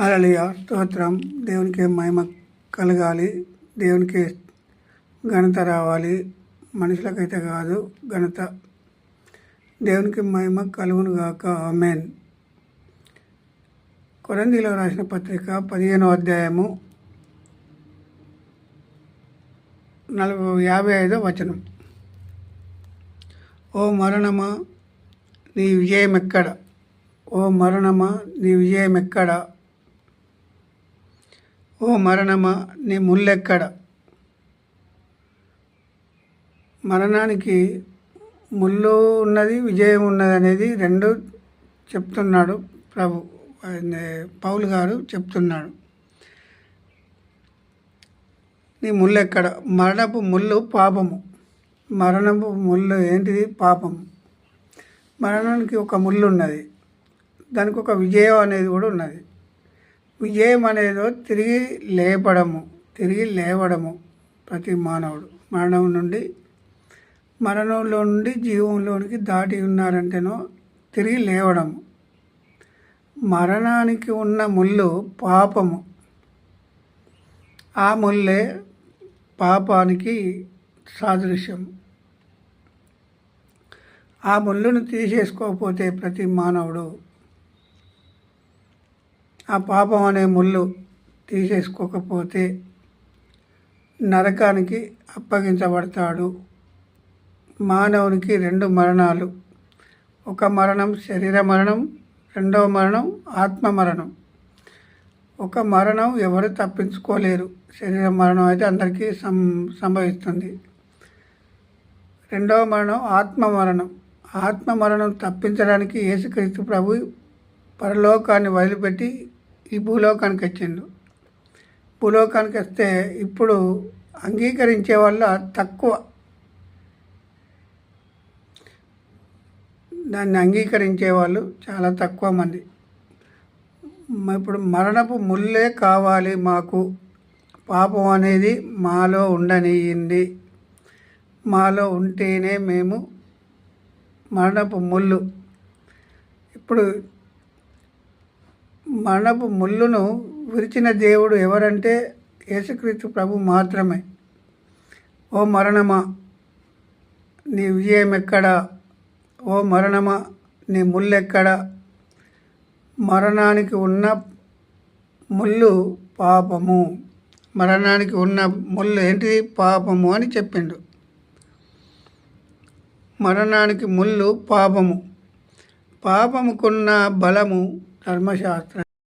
అలలియ స్తోత్రం. దేవునికి మహిమ కలగాలి. దేవునికి ఘనత రావాలి. మనుషులకైతే కాదు ఘనత. దేవునికి మహిమ కలుగును గాక. ఆమెన్. కొరందీలో రాసిన పత్రిక పదిహేనో అధ్యాయము నలభై యాభై ఐదో వచనం. ఓ మరణమా నీ విజయం ఎక్కడ ఓ మరణమా నీ విజయం ఎక్కడ ఓ మరణమా నీ ముల్లెక్కడ? మరణానికి ముళ్ళు ఉన్నది విజయం ఉన్నది అనేది రెండు చెప్తున్నాడు ప్రభు పౌలు గారు చెప్తున్నాడు. నీ ముళ్ళు ఎక్కడ మరణపు ముళ్ళు పాపము. మరణపు ముళ్ళు ఏంటిది? పాపము. మరణానికి ఒక ముళ్ళు ఉన్నది. దానికి ఒక విజయం అనేది కూడా ఉన్నది. విజయం అనేది తిరిగి లేపడము తిరిగి లేవడము ప్రతి మానవుడు. మరణం నుండి మరణంలో నుండి జీవంలోనికి దాటి ఉన్నారంటేనో తిరిగి లేవడము. మరణానికి ఉన్న ముళ్ళు పాపము. ఆ ముల్లే పాపానికి సాదృశ్యం. ఆ ముళ్ళును తీసేసుకోకపోతే ప్రతి మానవుడు ఆ పాపం అనే ముళ్ళు తీసేసుకోకపోతే నరకానికి అప్పగించబడతాడు. మానవునికి రెండు మరణాలు. ఒక మరణం శరీర మరణం రెండవ మరణం ఆత్మ మరణం. ఒక మరణం ఎవరు తప్పించుకోలేరు. శరీర మరణం అయితే అందరికీ సం సంభవిస్తుంది. రెండవ మరణం ఆత్మ మరణం. ఆత్మ మరణం తప్పించడానికి యేసుక్రీస్తు ప్రభు పరలోకాన్ని వదిలిపెట్టి ఈ భూలోకానికి వచ్చిండు. భూలోకానికి వస్తే ఇప్పుడు అంగీకరించే వల్ల తక్కువ. దాన్ని అంగీకరించే వాళ్ళు చాలా తక్కువ మంది. ఇప్పుడు మరణపు ముల్లే కావాలి మాకు. పాపం అనేది మాలో ఉండనియింది మాలో ఉంటేనే మేము మరణపు ముళ్ళు. ఇప్పుడు మనపు ముళ్ళును విరిచిన దేవుడు ఎవరంటే యేసుక్రీస్తు ప్రభు మాత్రమే. ఓ మరణమా నీ విజయం ఎక్కడా ఓ మరణమా నీ ముళ్ళెక్కడా మరణానికి ఉన్న ముళ్ళు పాపము. మరణానికి ఉన్న ముళ్ళు ఏంటిది పాపము అని చెప్పిండు. మరణానికి ముళ్ళు పాపము. పాపముకున్న బలము धर्मशास्त्र